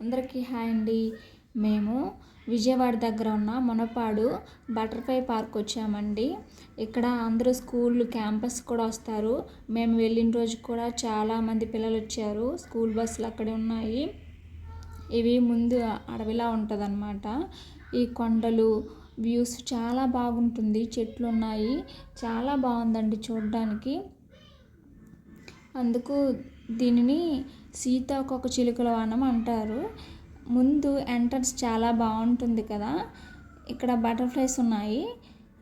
అందరికీ హాయ్ అండి. మేము విజయవాడ దగ్గర ఉన్న మునపాడు బటర్ఫ్లై పార్క్ వచ్చామండి. ఇక్కడ అందరూ స్కూల్ క్యాంపస్ కూడా వస్తారు. మేము వెళ్ళిన రోజు కూడా చాలామంది పిల్లలు వచ్చారు. స్కూల్ బస్సులు అక్కడే ఉన్నాయి. ఇవి ముందు అడవిలా ఉంటుందన్నమాట. ఈ కొండలు వ్యూస్ చాలా బాగుంటుంది. చెట్లు ఉన్నాయి. చాలా బాగుందండి చూడడానికి. అందుకు దీనిని సీతాకోక చిలుకల వనం అంటారు. ముందు ఎంట్రన్స్ చాలా బాగుంటుంది కదా. ఇక్కడ బటర్ఫ్లైస్ ఉన్నాయి.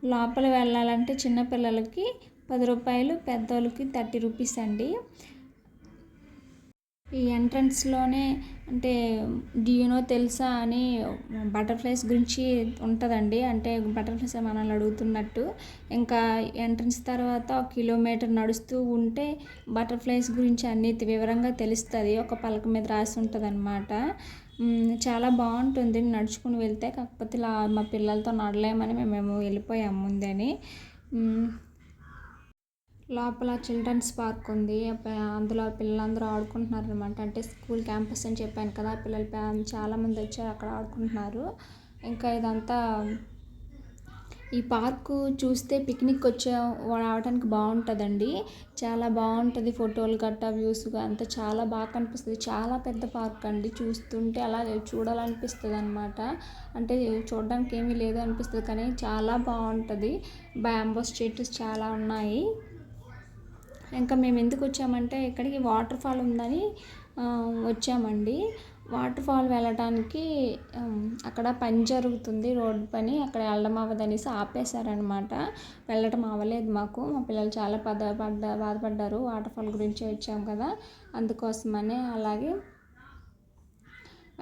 లోపల వెళ్ళాలంటే చిన్నపిల్లలకి పది రూపాయలు పెద్దోళ్ళకి థర్టీ రూపీస్ అండి. ఈ ఎంట్రన్స్లోనే అంటే డియూనో తెలుసా అని బటర్ఫ్లైస్ గురించి ఉంటుందండి. అంటే బటర్ఫ్లైస్ మనల్ని అడుగుతున్నట్టు. ఇంకా ఎంట్రన్స్ తర్వాత ఒక కిలోమీటర్ నడుస్తూ ఉంటే బటర్ఫ్లైస్ గురించి అన్ని వివరంగా తెలుస్తుంది. ఒక పలక మీద రాసి ఉంటుంది అనమాట చాలా బాగుంటుంది నడుచుకుని వెళ్తే. కాకపోతే ఇలా మా పిల్లలతో నడలేమని మేము వెళ్ళిపోయాము ముందని. లోపల చిల్డ్రన్స్ పార్క్ ఉంది. అందులో పిల్లలందరూ ఆడుకుంటున్నారు అనమాట అంటే స్కూల్ క్యాంపస్ అని చెప్పాను కదా పిల్లలు చాలామంది వచ్చారు అక్కడ ఆడుకుంటున్నారు. ఇంకా ఇదంతా ఈ పార్కు చూస్తే పిక్నిక్ వచ్చే రావడానికి బాగుంటుందండి. చాలా బాగుంటుంది ఫోటోలు గట్టా వ్యూస్ అంతా చాలా బాగా కనిపిస్తుంది. చాలా పెద్ద పార్క్ అండి. చూస్తుంటే అలా చూడాలనిపిస్తుంది అనమాట అంటే చూడడానికి ఏమీ లేదు అనిపిస్తుంది కానీ చాలా బాగుంటుంది. బ్యాంబోస్ చెట్టు చాలా ఉన్నాయి. ఇంకా మేము ఎందుకు వచ్చామంటే ఇక్కడికి వాటర్ ఫాల్ ఉందని వచ్చామండి. వాటర్ ఫాల్ వెళ్ళటానికి అక్కడ పని జరుగుతుంది రోడ్డు పని. అక్కడ వెళ్ళడం అవ్వదనేసి ఆపేశారనమాట. వెళ్ళటం అవ్వలేదు మాకు. మా పిల్లలు చాలా పద పడ్డ బాధపడ్డారు. వాటర్ ఫాల్ గురించి వచ్చాం కదా. అందుకోసమనే అలాగే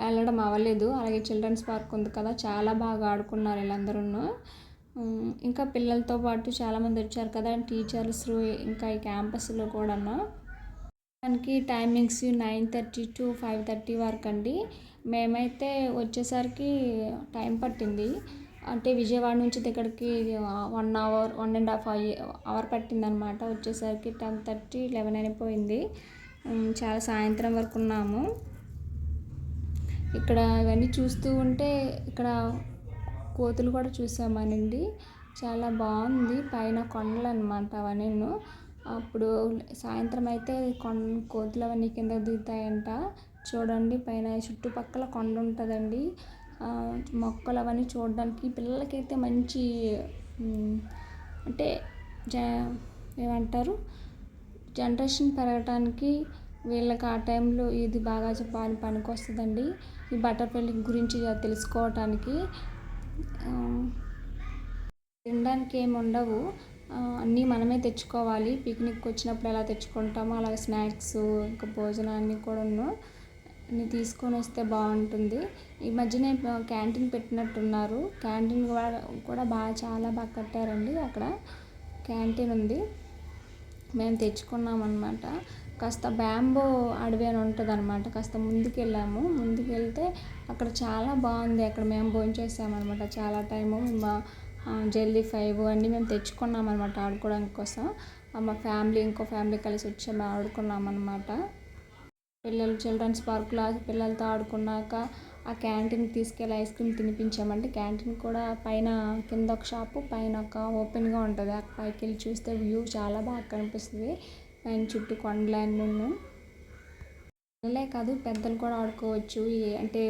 వెళ్ళడం అవ్వలేదు. అలాగే చిల్డ్రన్స్ పార్క్ ఉంది కదా చాలా బాగా ఆడుకున్నారు వీళ్ళందరూ ఇంకా పిల్లలతో పాటు చాలామంది వచ్చారు కదా టీచర్స్ ఇంకా ఈ క్యాంపస్లో కూడా దానికి timings nine thirty to five thirty వరకు అండి మేమైతే వచ్చేసరికి టైం పట్టింది. అంటే విజయవాడ నుంచి దగ్గరికి one hour one and half hour పట్టిందనమాట. వచ్చేసరికి టెన్ థర్టీ లెవెన్ అయిపోయింది. చాలా సాయంత్రం వరకు ఉన్నాము. ఇక్కడ ఇవన్నీ చూస్తూ ఉంటే ఇక్కడ కోతులు కూడా చూసామనండి. చాలా బాగుంది. పైన కొండలు అనమాట అవన్నీ అప్పుడు సాయంత్రం అయితే కొండ కోతులు అవన్నీ కింద దిగుతాయంట. చూడండి పైన చుట్టుపక్కల కొండ ఉంటుందండి మొక్కలు అవన్నీ చూడడానికి పిల్లలకైతే మంచి అంటే జ ఏమంటారు? జనరేషన్ పెరగటానికి వీళ్ళకి ఆ టైంలో ఇది బాగా చెప్పాలి పనికి వస్తుందండి ఈ బటర్ఫ్లై గురించి తెలుసుకోవటానికి తినడానికి ఏమి ఉండవు. అన్నీ మనమే తెచ్చుకోవాలి. పిక్నిక్ వచ్చినప్పుడు ఎలా తెచ్చుకుంటామో అలాగే స్నాక్స్ ఇంకా భోజనాన్ని కూడా అన్నీ తీసుకొని వస్తే బాగుంటుంది. ఈ మధ్యనే క్యాంటీన్ పెట్టినట్టున్నారు. క్యాంటీన్ కూడా కూడా బాగా చాలా బాగా కట్టారండి అక్కడ. క్యాంటీన్ ఉంది. మేము తెచ్చుకున్నాం అనమాట కాస్త బ్యాంబో అడవి అని ఉంటుంది అనమాట కాస్త ముందుకెళ్ళాము. ముందుకెళ్తే అక్కడ చాలా బాగుంది. అక్కడ మేము భోంచేసామన్నమాట చాలా టైము మా జెల్లీ ఫైవ్ అన్నీ మేము తెచ్చుకున్నాం అనమాట ఆడుకోవడానికి కోసం. మా ఫ్యామిలీ ఇంకో ఫ్యామిలీ కలిసి వచ్చి. మేము ఆడుకున్నాం అనమాట పిల్లలు చిల్డ్రన్స్ పార్క్లో పిల్లలతో ఆడుకున్నాక ఆ క్యాంటీన్కి తీసుకెళ్ళి ఐస్ క్రీమ్ తినిపించామంటే క్యాంటీన్ కూడా పైన కింద ఒక షాపు పైన ఒక ఓపెన్గా ఉంటుంది. ఆ పైకి వెళ్ళి చూస్తే వ్యూ చాలా బాగా కనిపిస్తుంది. అండ్ చుట్టూ కొండలన్నీ పిల్లలే కాదు పెద్దలు కూడా ఆడుకోవచ్చు. అంటే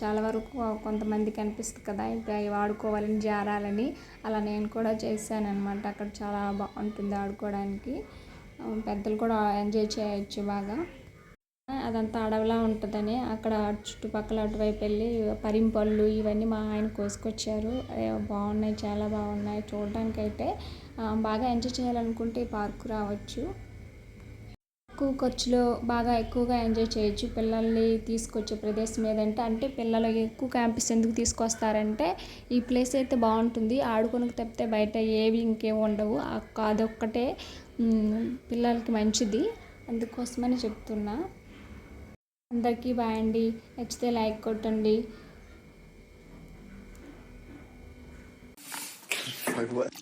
చాలా వరకు కొంతమంది కనిపిస్తుంది కదా ఇంకా ఇవి ఆడుకోవాలని జారాలని. అలా నేను కూడా చేశాను అనమాట అక్కడ చాలా బాగుంటుంది ఆడుకోవడానికి. పెద్దలు కూడా ఎంజాయ్ చేయొచ్చు బాగా. అదంతా అడవిలా ఉంటుందని అక్కడ చుట్టుపక్కల అటువైపు వెళ్ళి పరింపళ్ళు ఇవన్నీ మా ఆయన కోసుకొచ్చారు. బాగున్నాయి చాలా బాగున్నాయి. చూడడానికి అయితే బాగా ఎంజాయ్ చేయాలనుకుంటే ఈ పార్కు రావచ్చు. తక్కువ ఖర్చులో బాగా ఎక్కువగా ఎంజాయ్ చేయొచ్చు. పిల్లల్ని తీసుకొచ్చే ప్రదేశం ఏదంటే అంటే పిల్లలు ఎక్కువ క్యాంపస్ ఎందుకు తీసుకొస్తారంటే ఈ ప్లేస్ అయితే బాగుంటుంది. ఆడుకోనికి తప్పితే బయట ఏవి ఇంకేమి ఉండవు. అదొక్కటే పిల్లలకి మంచిది. అందుకోసమని చెప్తున్నా. అందరికీ బాయ్ అండి. నచ్చితే లైక్ కొట్టండి. Like what?